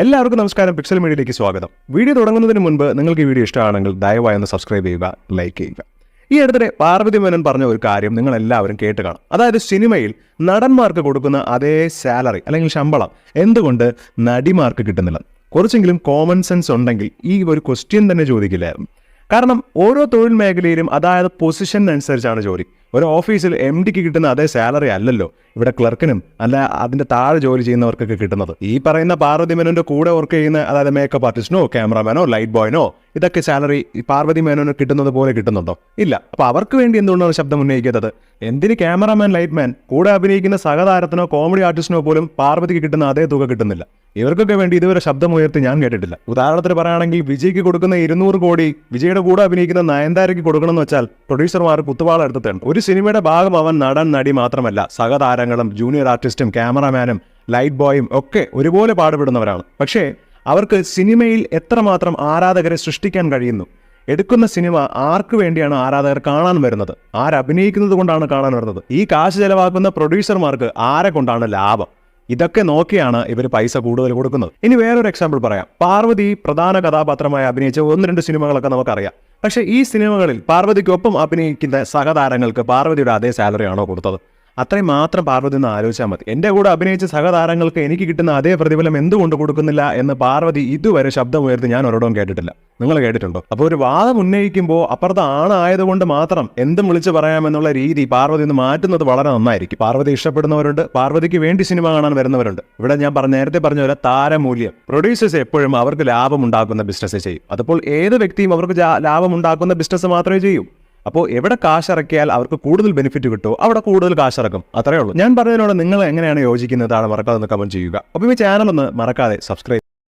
എല്ലാവർക്കും നമസ്കാരം. പിക്സൽ മീഡിയയിലേക്ക് സ്വാഗതം. വീഡിയോ തുടങ്ങുന്നതിന് മുൻപ് നിങ്ങൾക്ക് ഈ വീഡിയോ ഇഷ്ടമാണെങ്കിൽ ദയവായി ഒന്ന് സബ്സ്ക്രൈബ് ചെയ്യുക ലൈക്ക് ചെയ്യുക. ഈ അടുത്തിടെ പാർവതി മേനോൻ പറഞ്ഞ ഒരു കാര്യം നിങ്ങൾ എല്ലാവരും കേട്ട് കാണും. അതായത് സിനിമയിൽ നടന്മാർക്ക് കൊടുക്കുന്ന അതേ സാലറി അല്ലെങ്കിൽ ശമ്പളം എന്തുകൊണ്ട് നടിമാർക്ക് കിട്ടുന്നില്ല? കുറച്ചെങ്കിലും കോമൺ സെൻസ് ഉണ്ടെങ്കിൽ ഈ ഒരു ക്വസ്റ്റ്യൻ തന്നെ ചോദിക്കില്ലായിരുന്നു. കാരണം ഓരോ തൊഴിൽ മേഖലയിലും അതായത് പൊസിഷനനുസരിച്ചാണ് ജോലി. ഒരു ഓഫീസിൽ എം ഡിക്ക് കിട്ടുന്ന അതേ സാലറി അല്ലല്ലോ ഇവിടെ ക്ലർക്കിനും അല്ല അതിന്റെ താഴെ ജോലി ചെയ്യുന്നവർക്കൊക്കെ കിട്ടുന്നത്. ഈ പറയുന്ന പാർവതി മേനോന്റെ കൂടെ വർക്ക് ചെയ്യുന്ന അതായത് മേക്കപ്പ് ആർട്ടിസ്റ്റിനോ ക്യാമറമാനോ ലൈറ്റ് ബോയിനോ ഇതൊക്കെ സാലറി പാർവതി മേനോന് കിട്ടുന്നത് പോലെ കിട്ടുന്നുണ്ടോ? ഇല്ല. അപ്പൊ അവർക്ക് വേണ്ടി എന്തുകൊണ്ടാണ് ശബ്ദം ഉന്നയിക്കുന്നത് എന്തിന് ക്യാമറാമാൻ ലൈറ്റ് മാൻ കൂടെ അഭിനയിക്കുന്ന സഹതാരത്തിനോ കോമഡി ആർട്ടിസ്റ്റിനോ പോലും പാർവതിക്ക് കിട്ടുന്ന അതേ തുക കിട്ടുന്നില്ല. ഇവർക്കൊക്കെ വേണ്ടി ഇതുവരെ ശബ്ദം ഉയർത്തി ഞാൻ കേട്ടിട്ടില്ല. ഉദാഹരണത്തിന് പറയുകയാണെങ്കിൽ വിജയ്ക്ക് കൊടുക്കുന്ന ഇരുന്നൂറ് കോടി വിജയുടെ കൂടെ അഭിനയിക്കുന്ന നയൻതാരയ്ക്ക് കൊടുക്കണം എന്ന് വെച്ചാൽ പ്രൊഡ്യൂസർമാർ കുത്തുവാള എടുത്തിട്ടുണ്ട് ഒരു സിനിമയുടെ ഭാഗമാവാൻ നടൻ നടി മാത്രമല്ല സഹതാരങ്ങളും ജൂനിയർ ആർട്ടിസ്റ്റും ക്യാമറാമാനും ലൈറ്റ് ബോയും ഒക്കെ ഒരുപോലെ പാടുപെടുന്നവരാണ്. പക്ഷേ അവർക്ക് സിനിമയിൽ എത്രമാത്രം ആരാധകരെ സൃഷ്ടിക്കാൻ കഴിയുന്നു? എടുക്കുന്ന സിനിമ ആർക്ക് വേണ്ടിയാണ് ആരാധകർ കാണാൻ വരുന്നത്? ആരഭിനയിക്കുന്നത് കൊണ്ടാണ് കാണാൻ വരുന്നത്? ഈ കാശ് ചെലവാക്കുന്ന പ്രൊഡ്യൂസർമാർക്ക് ആരെ കൊണ്ടാണ് ലാഭം? ഇതൊക്കെ നോക്കിയാണ് ഇവർ പൈസ കൂടുതൽ കൊടുക്കുന്നത്. ഇനി വേറൊരു എക്സാമ്പിൾ പറയാം. പാർവതി പ്രധാന കഥാപാത്രമായി അഭിനയിച്ച ഒന്ന് രണ്ട് സിനിമകളൊക്കെ നമുക്കറിയാം. പക്ഷേ ഈ സിനിമകളിൽ പാർവതിക്കൊപ്പം അഭിനയിക്കുന്ന സഹതാരങ്ങൾക്ക് പാർവതിയുടെ അതേ സാലറി ആണോ കൊടുത്തത്? അത്രയും മാത്രം പാർവതി എന്ന് ആലോചിച്ചാൽ മതി. എന്റെ കൂടെ അഭിനയിച്ച സഹതാരങ്ങൾക്ക് എനിക്ക് കിട്ടുന്ന അതേ പ്രതിഫലം എന്തുകൊണ്ട് കൊടുക്കുന്നില്ല എന്ന് പാർവതി ഇതുവരെ ശബ്ദമുയർത്തി ഞാൻ ഒരിടവും കേട്ടിട്ടില്ല. നിങ്ങൾ കേട്ടിട്ടുണ്ടോ? അപ്പോൾ ഒരു വാദം ഉന്നയിക്കുമ്പോൾ അപ്പുറത്ത് ആണായതുകൊണ്ട് മാത്രം എന്തും വിളിച്ചു പറയാമെന്നുള്ള രീതി പാർവതി ഒന്ന് മാറ്റുന്നത് വളരെ നന്നായിരിക്കും. പാർവതി ഇഷ്ടപ്പെടുന്നവരുണ്ട്. പാർവതിക്ക് വേണ്ടി സിനിമ കാണാൻ വരുന്നവരുണ്ട്. ഇവിടെ ഞാൻ പറഞ്ഞ നേരത്തെ പറഞ്ഞ പോലെ താരമൂല്യം. പ്രൊഡ്യൂസേഴ്സ് എപ്പോഴും അവർക്ക് ലാഭം ഉണ്ടാക്കുന്ന ബിസിനസ് ചെയ്യും. അപ്പോൾ ഏത് വ്യക്തിയും അവർക്ക് ലാഭം ഉണ്ടാക്കുന്ന ബിസിനസ് മാത്രമേ ചെയ്യൂ. അപ്പോൾ എവിടെ കാശ് ഇറക്കിയാൽ അവർക്ക് കൂടുതൽ ബെനിഫിറ്റ് കിട്ടുമോ അവിടെ കൂടുതൽ കാശ് ഇറക്കും അത്രേ ഉള്ളൂ. ഞാൻ പറഞ്ഞതിനോട് നിങ്ങൾ എങ്ങനെയാണ് യോജിക്കുന്നത്? യോജിക്കുന്നതാണ് മറക്കാതെ ഒന്ന് കമന്റ് ചെയ്യുക. അപ്പോൾ ഈ ചാനൽ ഒന്ന് മറക്കാതെ സബ്സ്ക്രൈബ്